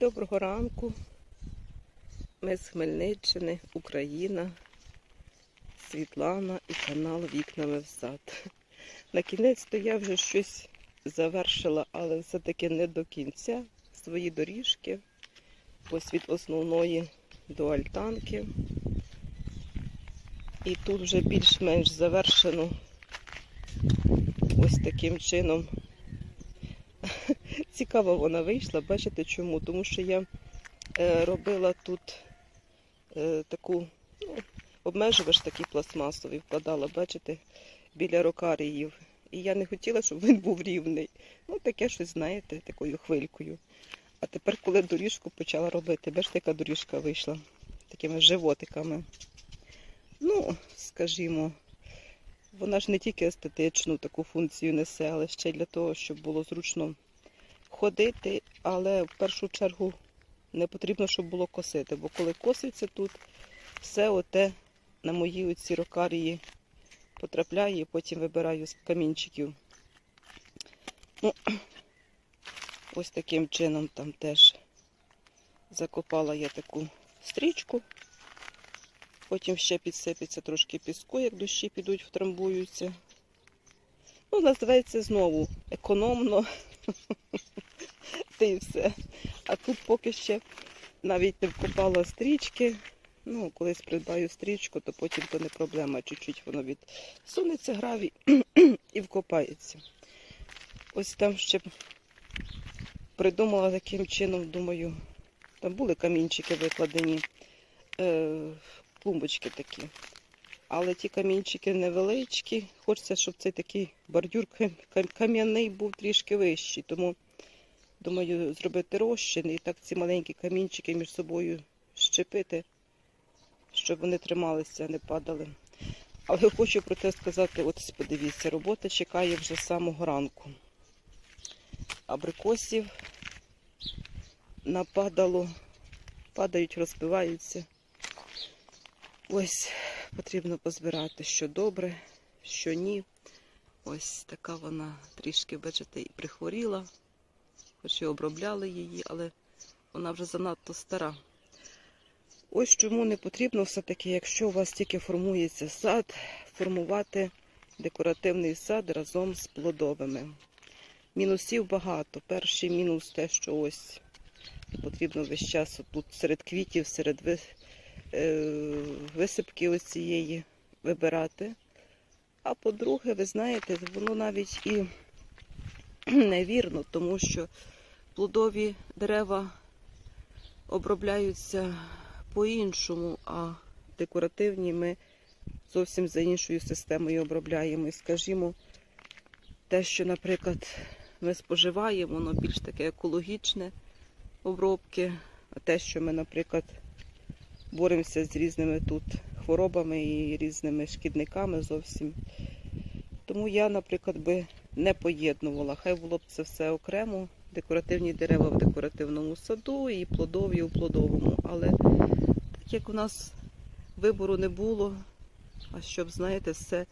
доброго ранку. Ми з Хмельниччини, Україна, Світлана і канал Вікнами в сад. На кінець то я вже щось завершила, але все-таки не до кінця свої доріжки. Ось від основної до альтанки. І тут вже більш-менш завершено ось таким чином. Цікаво вона вийшла. Бачите чому? Тому що я е, робила тут е, таку ну, обмежувач такий пластмасовий, вкладала, бачите, біля рокаріїв. І я не хотіла, щоб він був рівний. Ну, таке щось, знаєте, такою хвилькою. А тепер, коли доріжку почала робити, бачите, яка доріжка вийшла такими животиками. Ну, скажімо, вона ж не тільки естетичну таку функцію несе, але ще для того, щоб було зручно ходити, але в першу чергу не потрібно, щоб було косити, бо коли коситься тут, все оте на мої оці рокарії потрапляє і потім вибираю з камінчиків. Ну, ось таким чином там теж закопала я таку стрічку. Потім ще підсипеться трошки піску, як дощі підуть, втрамбуються. Ну, називається знову економно. Та і все. А тут поки ще навіть не вкопала стрічки. Ну, колись придбаю стрічку, то потім то не проблема. Чуть-чуть воно відсунеться гравій і вкопається. Ось там ще придумала таким чином, думаю, там були камінчики викладені, е, клумбочки такі. Але ті камінчики невеличкі. Хочеться, щоб цей такий бордюр кам- кам- кам'яний був трішки вищий. Тому думаю, зробити розчин і так ці маленькі камінчики між собою щепити, щоб вони трималися, не падали. Але хочу про те сказати: от подивіться, робота чекає вже з самого ранку. Абрикосів нападало, падають, розбиваються. Ось потрібно позбирати, що добре, що ні. Ось така вона трішки, бачите, і прихворіла, хоч і обробляли її, але вона вже занадто стара. Ось чому не потрібно все-таки, якщо у вас тільки формується сад, формувати декоративний сад разом з плодовими. Мінусів багато. Перший мінус те, що ось потрібно весь час тут серед квітів, серед висипки ось цієї вибирати. А по-друге, ви знаєте, воно навіть і невірно, тому що плодові дерева обробляються по-іншому, а декоративні ми зовсім за іншою системою обробляємо. І, скажімо, те, що, наприклад, ми споживаємо, воно більш таке екологічне обробки, а те, що ми, наприклад, боремося з різними тут хворобами і різними шкідниками зовсім. Тому я, наприклад, би не поєднувала. Хай було б це все окремо. Декоративні дерева в декоративному саду і плодові у плодовому. Але так як у нас вибору не було, а щоб, знаєте, все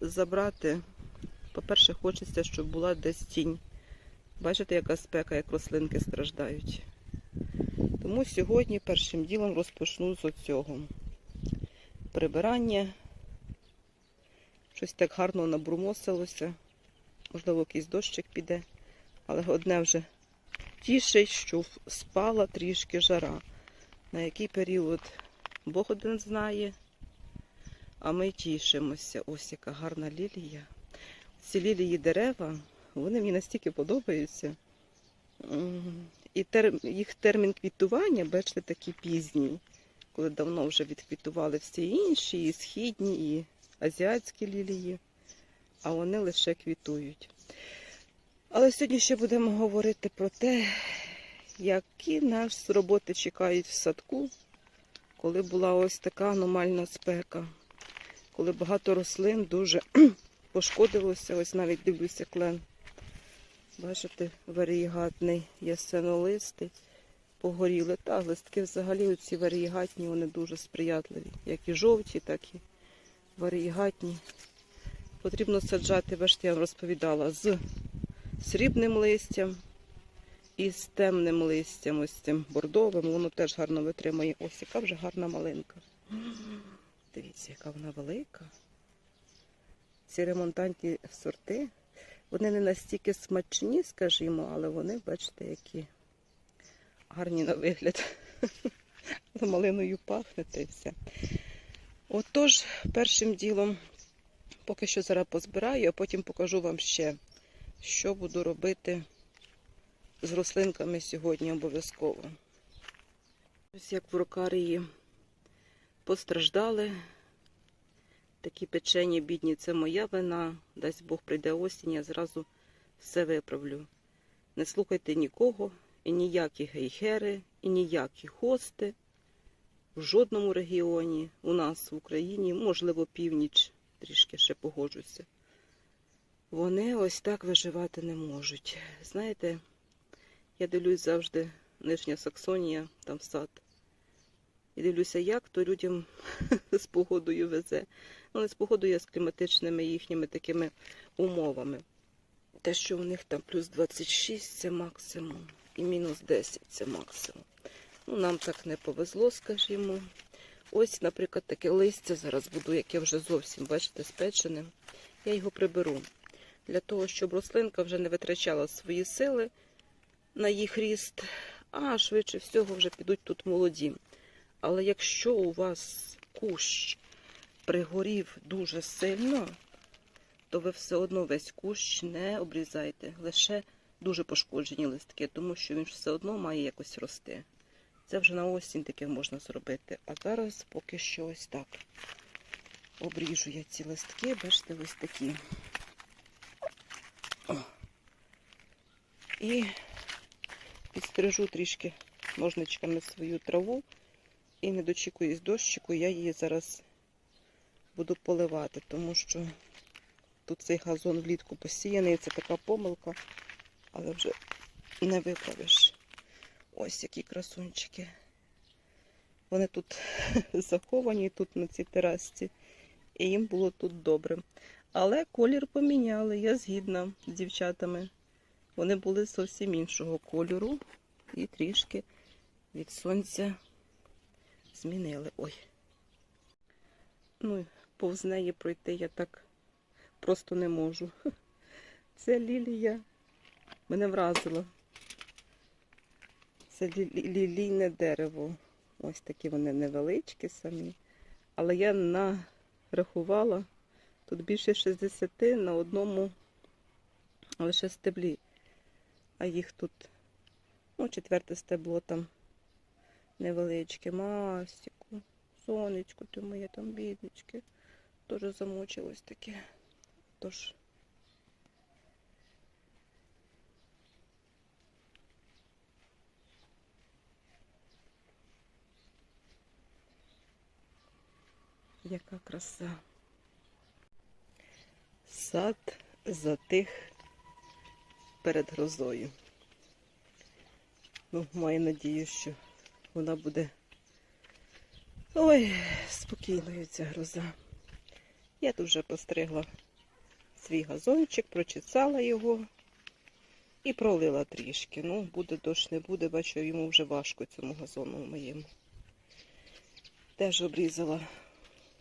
забрати, по-перше, хочеться, щоб була десь тінь. Бачите, яка спека, як рослинки страждають. Тому сьогодні першим ділом розпочну з оцього. Прибирання. Щось так гарно набрумосилося. Можливо, якийсь дощик піде. Але одне вже тішить, що спала трішки жара. На який період Бог один знає. А ми тішимося. Ось яка гарна лілія. Ці лілії дерева, вони мені настільки подобаються. І тер... їх термін квітування, бачите, такий пізній, коли давно вже відквітували всі інші, і східні, і азіатські лілії, а вони лише квітують. Але сьогодні ще будемо говорити про те, які нас роботи чекають в садку, коли була ось така аномальна спека, коли багато рослин дуже пошкодилося, ось навіть дивлюся клен. Бачите, варієгатний ясенолистий, погоріли. Та листки взагалі оці варієгатні, вони дуже сприятливі, як і жовті, так і варієгатні. Потрібно саджати, бачите, я вам розповідала, з срібним листям І з темним листям, ось цим бордовим, воно теж гарно витримує. Ось яка вже гарна малинка. Дивіться, яка вона велика. Ці ремонтантні сорти, вони не настільки смачні, скажімо, але вони, бачите, які гарні на вигляд. Малиною пахне та й все. Отож, першим ділом, поки що зараз позбираю, а потім покажу вам ще, що буду робити з рослинками сьогодні обов'язково. Ось як в рокарії постраждали. Такі печені бідні, це моя вина. Дасть Бог прийде осінь, я зразу все виправлю. Не слухайте нікого, і ніякі гейхери, і ніякі хости в жодному регіоні у нас в Україні, можливо, північ, трішки ще погоджуся. Вони ось так виживати не можуть. Знаєте, я дивлюсь завжди Нижня Саксонія, там сад. І дивлюся, як то людям з погодою везе. Не з погодою, з кліматичними їхніми такими умовами. Те, що у них там плюс 26 це максимум, і мінус 10 це максимум. Ну, нам так не повезло, скажімо. Ось, наприклад, таке листя зараз буду, яке вже зовсім, бачите, спечене. Я його приберу. Для того, щоб рослинка вже не витрачала свої сили на їх ріст, а швидше всього вже підуть тут молоді. Але якщо у вас кущ пригорів дуже сильно, то ви все одно весь кущ не обрізайте. Лише дуже пошкоджені листки, тому що він все одно має якось рости. Це вже на осінь таке можна зробити. А зараз поки що ось так. Обріжу я ці листки, бачите, ось такі. О. І підстрижу трішки ножничками свою траву. І не дочікуюсь дощику, я її зараз буду поливати, тому що тут цей газон влітку посіяний, це така помилка, але вже не виправиш. Ось які красунчики. Вони тут заховані, тут на цій терасці, і їм було тут добре. Але колір поміняли, я згідна з дівчатами. Вони були зовсім іншого кольору і трішки від сонця змінили. Ой. Ну, повз неї пройти я так просто не можу. Це лілія мене вразила. Це лілійне дерево. Ось такі вони невеличкі самі. Але я нарахувала тут більше 60 на одному лише стеблі. А їх тут, ну, четверте стебло там невеличке. Масіку, сонечко, ти моє там біднички. Теж замучилось таке. Тож. Яка краса. Сад затих перед грозою. Ну, маю надію, що вона буде ой, спокійною ця гроза. Я тут вже постригла свій газончик, прочесала його і пролила трішки. Ну, буде дощ, не буде, бачу, йому вже важко цьому газону моєму. Теж обрізала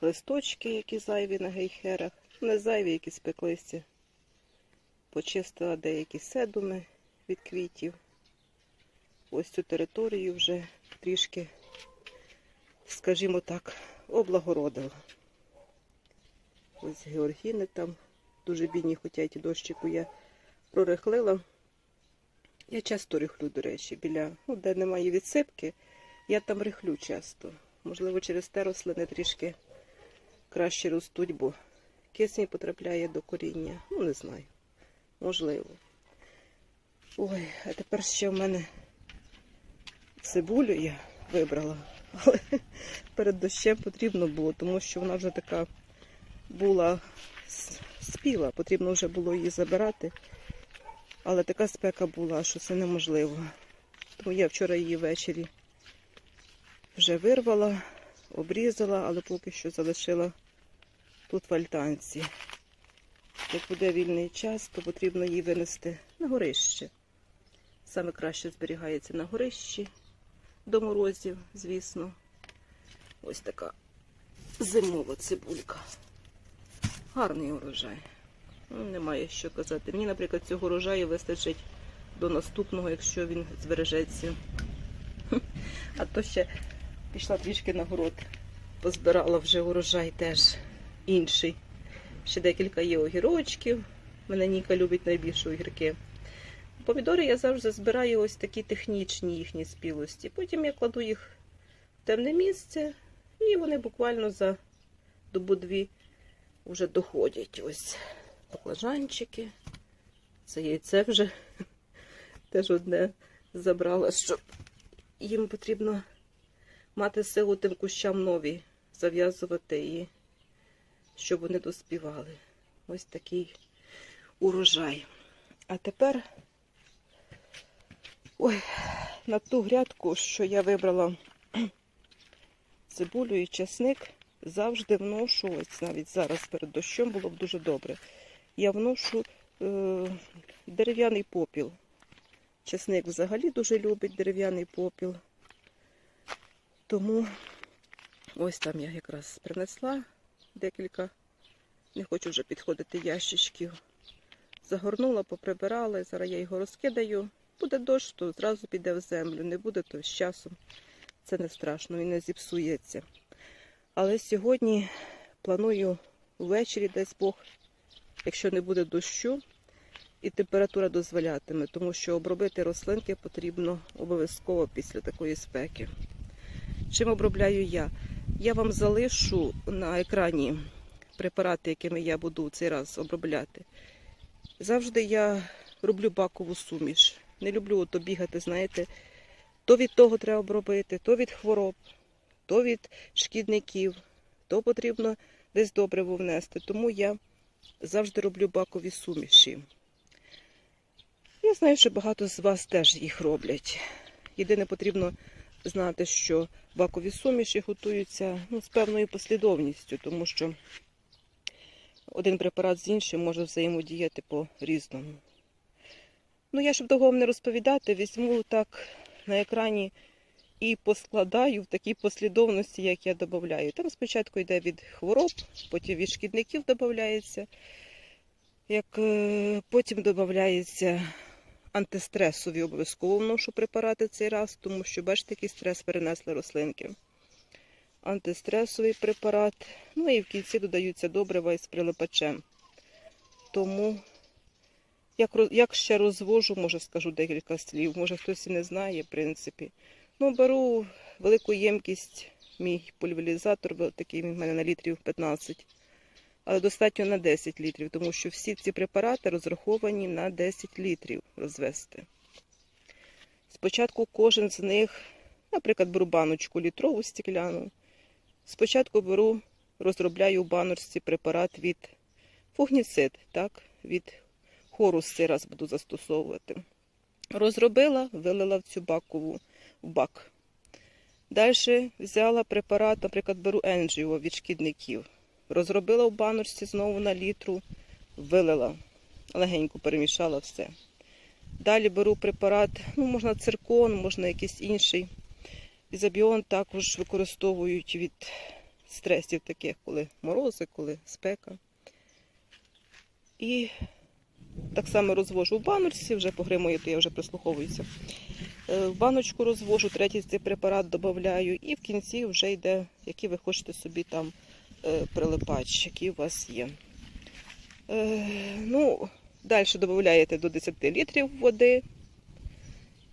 листочки, які зайві на гейхерах. Не зайві, які спеклися. Почистила деякі седуми від квітів. Ось цю територію вже трішки, скажімо так, облагородила. Ось георгіни там дуже бідні, хоча ті дощику я прорихлила. Я часто рихлю, до речі, біля, ну, де немає відсипки, я там рихлю часто. Можливо, через те рослини трішки краще ростуть, бо кисень потрапляє до коріння. Ну, не знаю. Можливо. Ой, а тепер ще в мене цибулю я вибрала. Але перед дощем потрібно було, тому що вона вже така була спіла, потрібно вже було її забирати. Але така спека була, що це неможливо. Тому я вчора її ввечері вже вирвала, обрізала, але поки що залишила тут в альтанці. Як буде вільний час, то потрібно її винести на горище. Саме краще зберігається на горищі до морозів, звісно. Ось така зимова цибулька. Гарний урожай. Ну, Немає що казати. Мені, наприклад, цього урожаю вистачить до наступного, якщо він збережеться. А то ще пішла трішки на город, позбирала вже урожай теж інший. Ще декілька є огірочків. Мене Ніка любить найбільше огірки. Помідори я завжди збираю ось такі технічні їхні спілості. Потім я кладу їх в темне місце, і вони буквально за добу-дві вже доходять. Ось баклажанчики. Це яйце вже теж одне забрала, щоб їм потрібно мати силу тим кущам нові зав'язувати і щоб вони доспівали. Ось такий урожай. А тепер ой, на ту грядку, що я вибрала цибулю і чесник, завжди вношу, ось навіть зараз перед дощом було б дуже добре. Я вношу е, дерев'яний попіл. Чесник взагалі дуже любить дерев'яний попіл. Тому ось там я якраз принесла декілька, не хочу вже підходити ящичків. Загорнула, поприбирала, зараз я його розкидаю. Буде дощ, то зразу піде в землю. Не буде, то з часом це не страшно, він не зіпсується. Але сьогодні планую ввечері, дасть Бог, якщо не буде дощу, і температура дозволятиме, тому що обробити рослинки потрібно обов'язково після такої спеки. Чим обробляю я? Я вам залишу на екрані препарати, якими я буду цей раз обробляти. Завжди я роблю бакову суміш. Не люблю ото бігати, знаєте, то від того треба обробити, то від хвороб, то від шкідників, то потрібно десь добре внести. Тому я завжди роблю бакові суміші. Я знаю, що багато з вас теж їх роблять. Єдине потрібно знати, що бакові суміші готуються ну, з певною послідовністю, тому що один препарат з іншим може взаємодіяти по-різному. Ну, я, щоб довго вам не розповідати, візьму так на екрані і поскладаю в такій послідовності, як я додаю. Там спочатку йде від хвороб, потім від шкідників додається, як е, потім додається антистресові обов'язково вношу препарати цей раз, тому що бачите, який стрес перенесли рослинки. Антистресовий препарат. Ну і в кінці додаються добрива із прилипачем. Тому, як, як ще розвожу, може скажу декілька слів. Може хтось і не знає, в принципі. Ну, беру велику ємкість, мій пульверізатор, такий він в мене на літрів 15. Але достатньо на 10 літрів, тому що всі ці препарати розраховані на 10 літрів розвести. Спочатку кожен з них, наприклад, беру баночку літрову стекляну. Спочатку беру, розробляю у баночці препарат від фугніцид, так, від хорус раз буду застосовувати. Розробила, вилила в цю бакову в бак. Далі взяла препарат, наприклад, беру енджіо від шкідників. Розробила в баночці знову на літру, вилила, легенько перемішала все. Далі беру препарат, ну, можна циркон, можна якийсь інший. Ізобіон також використовують від стресів таких, коли морози, коли спека. І так само розвожу в баночці, вже погримує, то я вже прислуховуюся. Е, В баночку розвожу, третій цей препарат додаю, і в кінці вже йде, який ви хочете собі там е, прилипач, який у вас є. Е, Ну, далі додаєте до 10 літрів води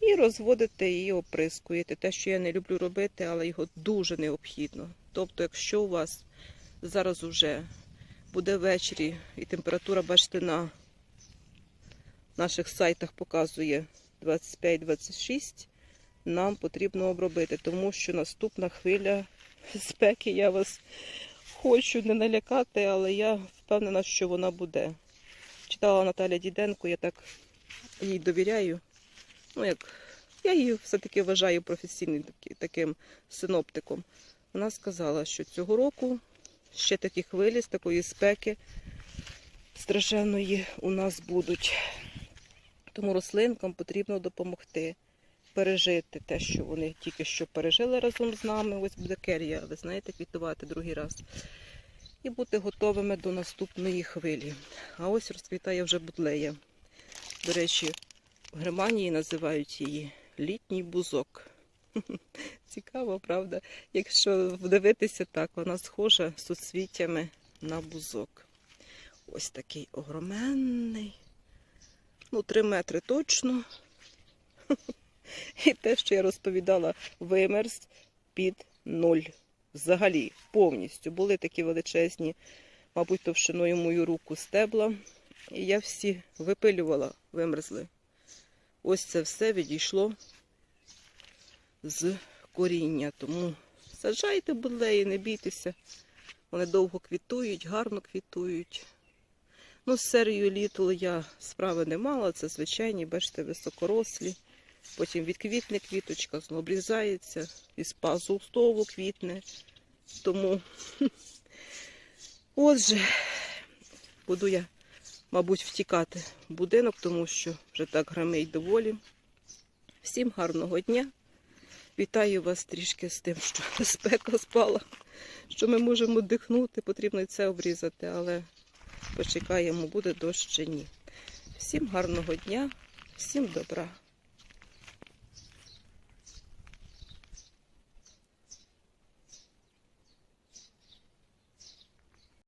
і розводите і оприскуєте. Те, що я не люблю робити, але його дуже необхідно. Тобто, якщо у вас зараз уже буде ввечері і температура, бачите, на наших сайтах показує 25-26, нам потрібно обробити, тому що наступна хвиля спеки, я вас хочу не налякати, але я впевнена, що вона буде. Читала Наталя Діденко, я так їй довіряю. Ну, як я її все-таки вважаю професійним таким синоптиком. Вона сказала, що цього року ще такі хвилі з такої спеки страшенної у нас будуть. Тому рослинкам потрібно допомогти пережити те, що вони тільки що пережили разом з нами. Ось буде керія, ви знаєте, квітувати другий раз. І бути готовими до наступної хвилі. А ось розквітає вже будлея. До речі, в Германії називають її літній бузок. Цікаво, правда? Якщо вдивитися так, вона схожа з суцвіттями на бузок. Ось такий огроменний. Ну, три метри точно. І те, що я розповідала, вимерз під нуль. Взагалі, повністю. Були такі величезні, мабуть, товщиною мою руку стебла. І я всі випилювала, вимерзли. Ось це все відійшло з коріння. Тому саджайте будлеї, не бійтеся. Вони довго квітують, гарно квітують. Ну, з серією літл я справи не мала. Це звичайні, бачите, високорослі. Потім відквітне квіточка, знову обрізається, із пазу квітне. Тому, отже, буду я, мабуть, втікати в будинок, тому що вже так гримить доволі. Всім гарного дня. Вітаю вас трішки з тим, що спека спала, що ми можемо дихнути, потрібно і це обрізати, але почекаємо, буде дощ чи ні. Всім гарного дня, всім добра.